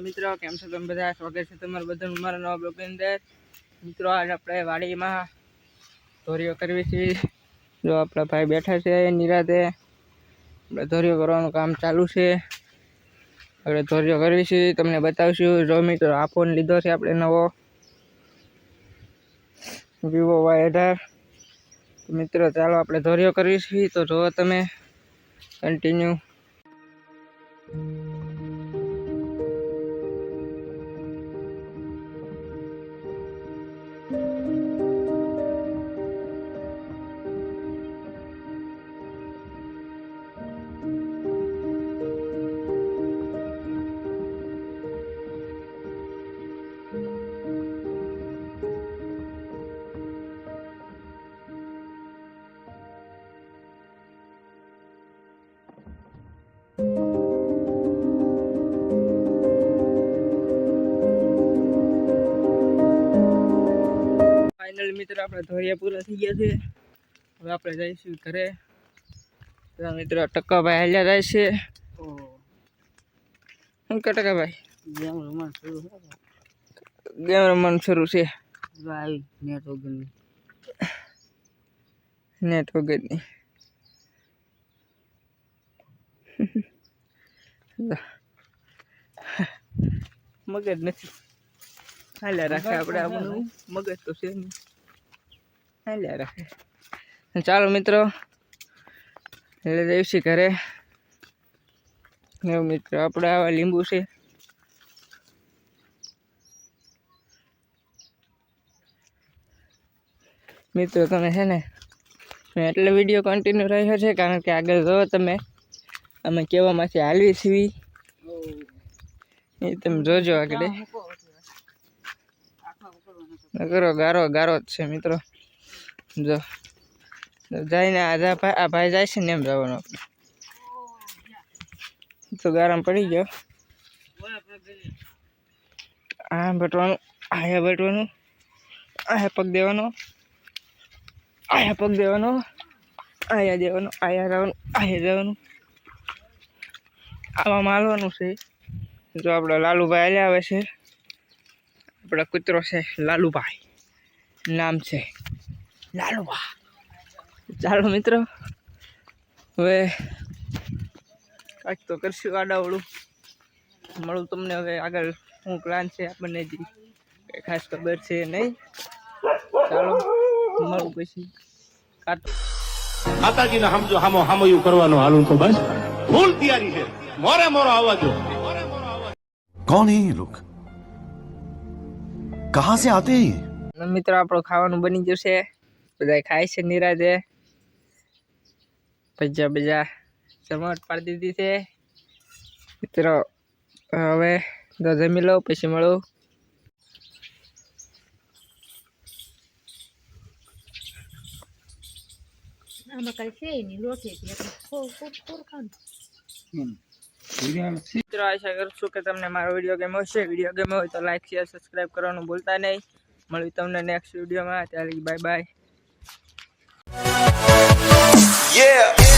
મિત્રો, કેમ છો તમે બધા? સ્વાગત છે તમારું બધાનું મારા નવા બ્લોગની અંદર. મિત્રો, આજ આપણે વાડીમાં ધોરીઓ કરવી છે. જો આપણા ભાઈ બેઠા છે નિરાતે. આપણે ધોરીઓ કરવાનું કામ ચાલુ છે. આપણે ધોરીઓ કરવી છે, તમને બતાવશું. જો મિત્રો, આ ફોન લીધો છે આપણે નવો. વિવો વાય અઢાર. મિત્રો, ચાલો આપણે ધોરીઓ કરવી છે. તો જો તમે. કન્ટિન્યુ ફાઇનલ મિત્ર આપણે ધોરિયા પૂરા થઈ ગયા છે. હવે આપણે જઈશું ઘરે. મિત્ર ટક્કાભાઈ હાલ્યા જાય છે. શું કે ટકાભાઈ? ગેમ રમવાનું શરૂ ગેમ રમવાનું શરૂ છે. આવી નેટ વગરની. નેટ વગરની. મગજ નથી. હાલ્યા રાખે આપણે આપણું મગજ તો છે નહીં હાલ્યા રાખે. ચાલો મિત્રો. એટલે જઈશું ઘરે. એવું મિત્રો આપણે આવા લીંબુ છે. મિત્રો તમે છે ને મેં એટલે વીડિયો કન્ટિન્યુ રહ્યો છે કારણ કે આગળ જો તમે. અમે કેવામાંથી હાલવી છીએ. એ તમે જોજો આગળ. કરો, ગારો ગારો જ છે મિત્રો. જો. જઈને આ ભાઈ આ ભાઈ જાય છે ને એમ જવાનું. તો ગારામાં પડી ગયો. આ બટવાનું, આયા બટવાનું, આયા પગ દેવાનો, આયા પગ દેવાનો, આયા દેવાનો, આયા જવાનું આયા જવાનું. આમાં માલવાનું છે. જો આપણે લાલુભાઈ હાલ્યા આવે છે. આપણા કૂતરો છે લાલુભાઈ નામ છે લાલુભા ચાલો મિત્રો હવે કાંઈક તો કરશું આડાવડું મળું તમને હવે આગળ શું પ્લાન છે આપણને જે ખાસ ખબર છે નહીં ચાલો મળું પછી માતાજીને સમજો હામો હામો એવું કરવાનો હાલું તો બસ ફૂલ તૈયારી છે મોરે મોરો આવવા જો કોણ હે कहां से आते हैं ये અને મિત્રો આપણું ખાવાનું બની જશે બધા ખાય છે નિરાજે ભજીયા ભજીયા જમાવટ પાડી દીધી છે મિત્રો હવે તો જમી લઉં પછી મળું આમાં કઈ છે નહીં લોટે છે એટલે થોડું થોડું થોડું ખાવાનું મિત્રો આશા કરશું કે તમને મારો વીડિયો ગમ્યો હશે. વીડિયો ગમ્યો હોય તો લાઈક શેર સબસ્ક્રાઈબ કરવાનું ભૂલતા નહીં. મળ્યું તમને નેક્સ્ટ વિડીયોમાં. ત્યારે બાય બાય Yeah.